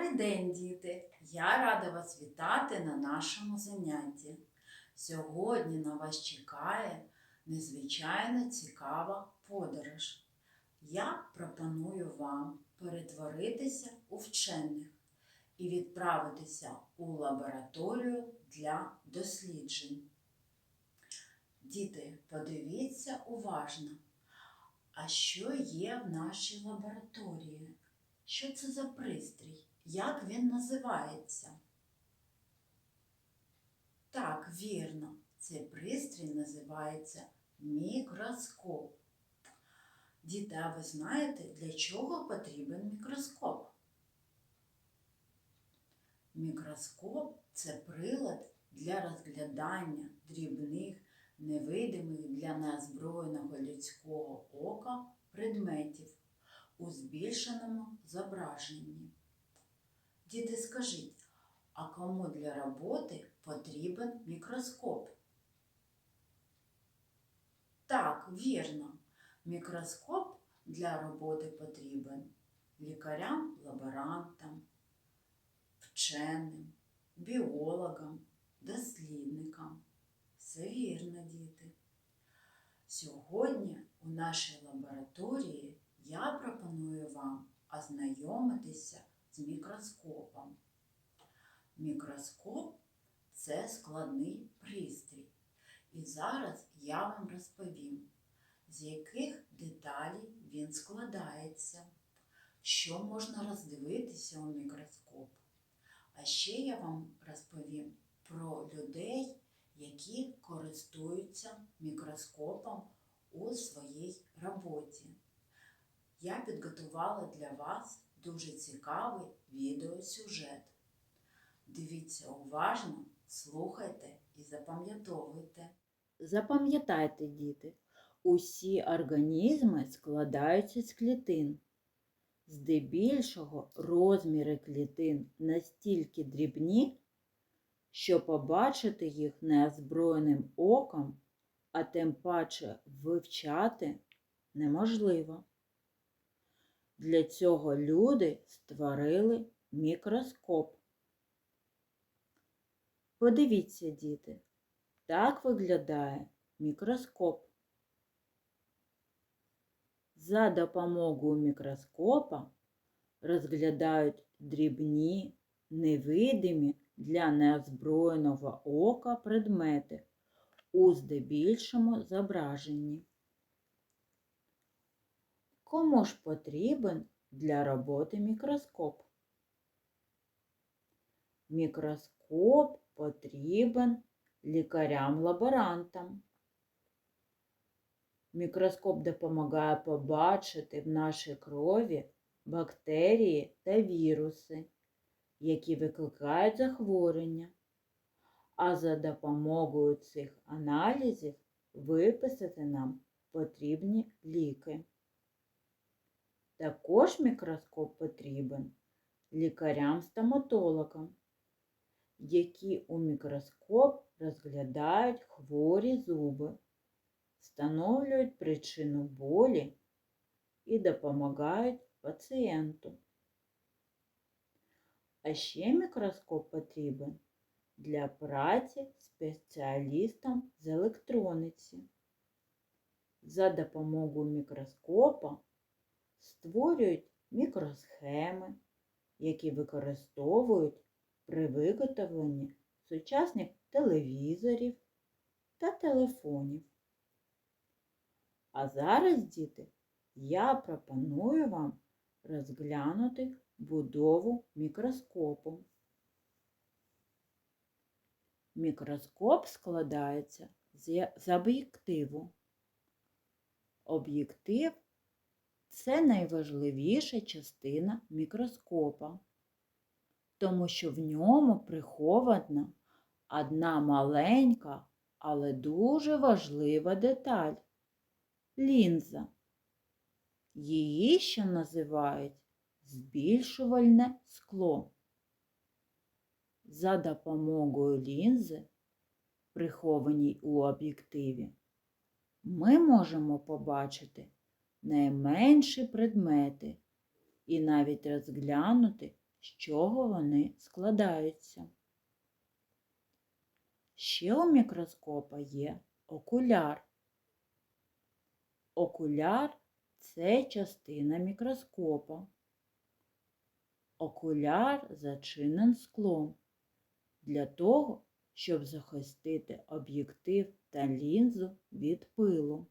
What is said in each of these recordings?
Добрий день, діти! Я рада вас вітати на нашому занятті. Сьогодні на вас чекає незвичайно цікава подорож. Я пропоную вам перетворитися у вчених і відправитися у лабораторію для досліджень. Діти, подивіться уважно, а що є в нашій лабораторії? Що це за пристрій? Як він називається? Так, вірно, цей пристрій називається мікроскоп. Діти, а ви знаєте, для чого потрібен мікроскоп? Мікроскоп це прилад для розглядання дрібних, невидимих для неозброєного людського ока предметів у збільшеному зображенні. Діти, скажіть, а кому для роботи потрібен мікроскоп? Так, вірно, мікроскоп для роботи потрібен лікарям, лаборантам, вченим, біологам, дослідникам. Все вірно, діти. Сьогодні у нашій лабораторії я пропоную вам ознайомитися мікроскопом. Мікроскоп це складний пристрій. І зараз я вам розповім, з яких деталей він складається, що можна роздивитися у мікроскоп. А ще я вам розповім про людей, які користуються мікроскопом у своїй роботі. Я підготувала для вас дуже цікавий відеосюжет. Дивіться уважно, слухайте і запам'ятовуйте. Запам'ятайте, діти, усі організми складаються з клітин. Здебільшого розміри клітин настільки дрібні, що побачити їх неозброєним оком, а тим паче вивчати неможливо. Для цього люди створили мікроскоп. Подивіться, діти, так виглядає мікроскоп. За допомогою мікроскопа розглядають дрібні, невидимі для неозброєного ока предмети у здебільшому зображенні. Кому ж потрібен для роботи мікроскоп? Мікроскоп потрібен лікарям-лаборантам. Мікроскоп допомагає побачити в нашій крові бактерії та віруси, які викликають захворювання, а за допомогою цих аналізів виписати нам потрібні ліки. Також мікроскоп потрібен лікарям-стоматологам, які у мікроскоп розглядають хворі зуби, встановлюють причину болі і допомагають пацієнту. А ще мікроскоп потрібен для праці спеціалістам з електрониці. За допомогою мікроскопа створюють мікросхеми, які використовують при виготовленні сучасних телевізорів та телефонів. А зараз, діти, я пропоную вам розглянути будову мікроскопу. Мікроскоп складається з об'єктиву. Об'єктив це найважливіша частина мікроскопа, тому що в ньому прихована одна маленька, але дуже важлива деталь лінза. Її ще називають збільшувальне скло. За допомогою лінзи, прихованій у об'єктиві, ми можемо побачити найменші предмети і навіть розглянути з чого вони складаються. Ще у мікроскопа є окуляр. Окуляр це частина мікроскопа. Окуляр зачинен склом для того, щоб захистити об'єктив та лінзу від пилу.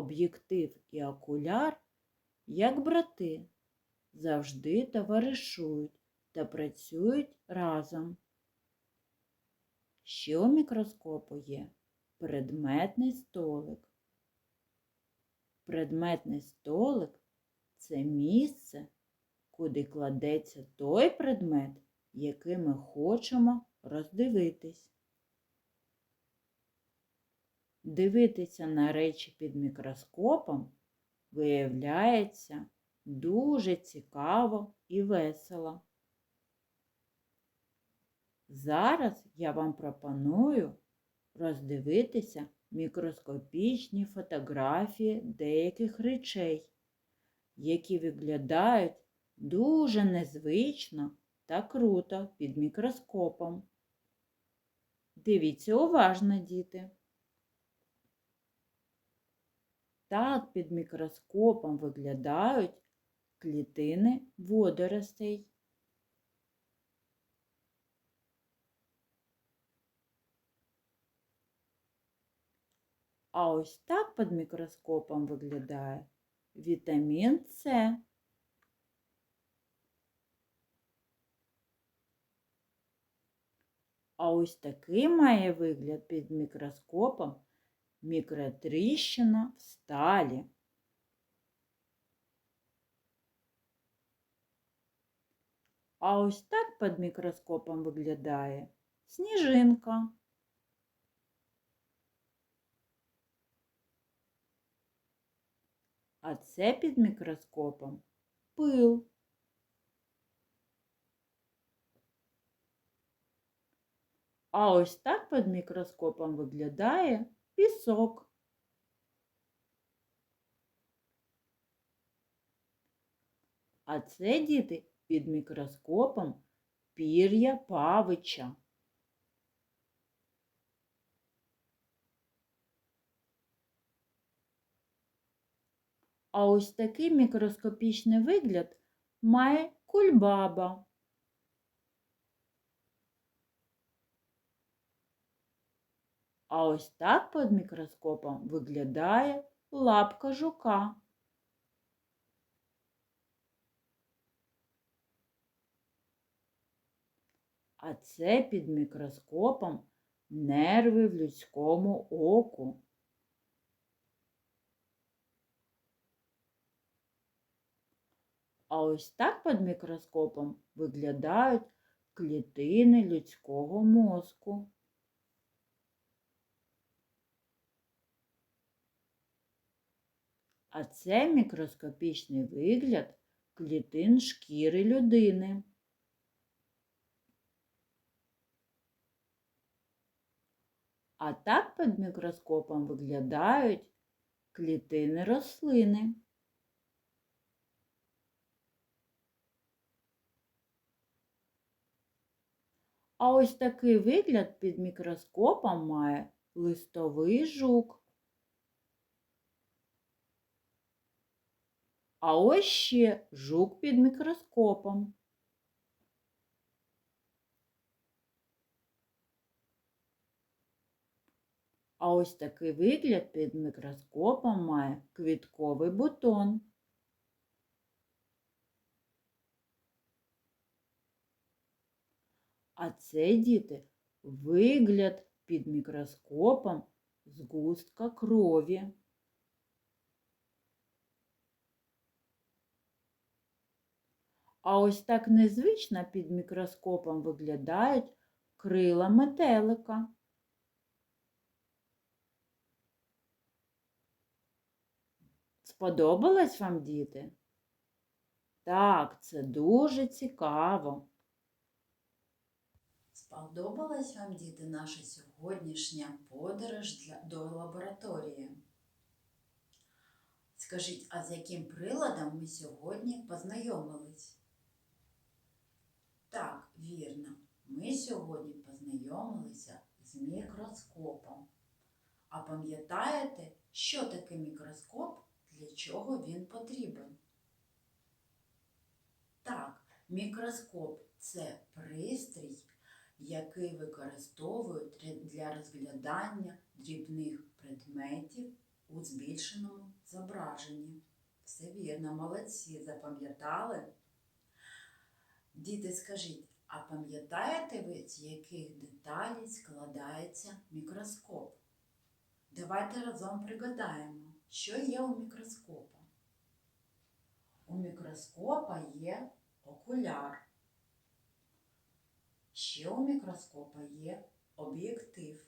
Об'єктив і окуляр, як брати, завжди товаришують та працюють разом. Ще у мікроскопу є предметний столик. Предметний столик це місце, куди кладеться той предмет, який ми хочемо роздивитись. Дивитися на речі під мікроскопом виявляється дуже цікаво і весело. Зараз я вам пропоную роздивитися мікроскопічні фотографії деяких речей, які виглядають дуже незвично та круто під мікроскопом. Дивіться уважно, діти. Так під мікроскопом виглядають клітини водоростей. А ось так під мікроскопом виглядає вітамін С. А ось такий має вигляд під мікроскопом мікротріщина в сталі. А ось так під мікроскопом виглядає сніжинка. А це під мікроскопом пил. А ось так під мікроскопом виглядає пісок. А це діти під мікроскопом пір'я павича. А ось такий мікроскопічний вигляд має кульбаба. А ось так під мікроскопом виглядає лапка жука. А це під мікроскопом нерви в людському оку. А ось так під мікроскопом виглядають клітини людського мозку. А це мікроскопічний вигляд клітин шкіри людини. А так під мікроскопом виглядають клітини рослини. А ось такий вигляд під мікроскопом має листовий жук. А ось ще жук під мікроскопом. А ось такий вигляд під мікроскопом має квітковий бутон. А це, діти, вигляд під мікроскопом згустка крові. А ось так незвично під мікроскопом виглядають крила метелика. Сподобалось вам, діти? Так, це дуже цікаво. Сподобалась вам, діти, наша сьогоднішня подорож для, до лабораторії? Скажіть, а з яким приладом ми сьогодні познайомились? Сьогодні познайомилися з мікроскопом. А пам'ятаєте, що таке мікроскоп, для чого він потрібен? Так, мікроскоп це пристрій, який використовують для розглядання дрібних предметів у збільшеному зображенні. Все вірно, молодці, запам'ятали? Діти, скажіть, а пам'ятаєте ви, з яких деталей складається мікроскоп? Давайте разом пригадаємо, що є у мікроскопа. У мікроскопа є окуляр. Ще у мікроскопа є об'єктив.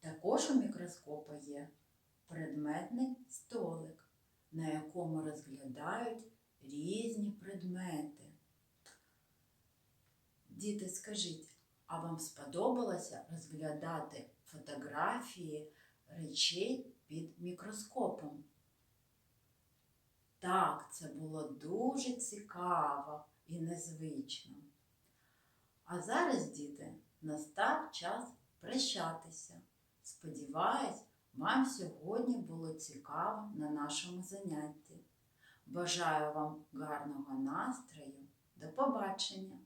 Також у мікроскопа є предметний столик, на якому розглядають різні предмети. Діти, скажіть, а вам сподобалося розглядати фотографії речей під мікроскопом? Так, це було дуже цікаво і незвично. А зараз, діти, настав час прощатися. Сподіваюсь, вам сьогодні було цікаво на нашому занятті. Бажаю вам гарного настрою. До побачення!